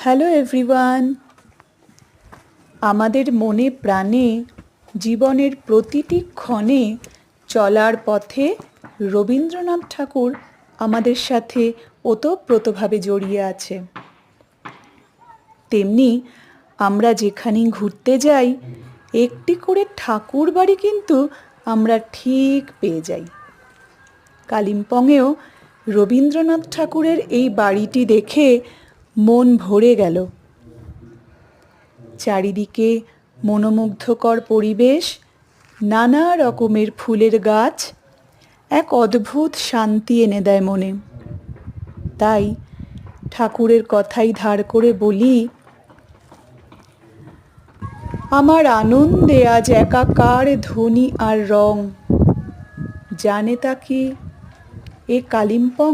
Hello everyone. আমাদের মনে প্রাণে, জীবনের প্রতিটি ক্ষণে চলার পথে রবীন্দ্রনাথ ঠাকুর আমাদের সাথে ওতপ্রোতভাবে জড়িয়ে আছে। তেমনি আমরা যেখানেই ঘুরতে যাই, একটি করে ঠাকুর বাড়ি কিন্তু আমরা ঠিক পেয়ে যাই। কালিম্পংয়েও রবীন্দ্রনাথ ঠাকুরের এই বাড়িটি দেখে মন ভরে গেল। চারিদিকে মনোমুগ্ধকর পরিবেশ, নানা রকমের ফুলের গাছ, এক অদ্ভুত শান্তি এনে দেয় মনে। তাই ঠাকুরের কথাই ধার করে বলি, আমার আনন্দে আজ একাকার ধ্বনি আর রং। জানে তা কি এ কালিম্পং?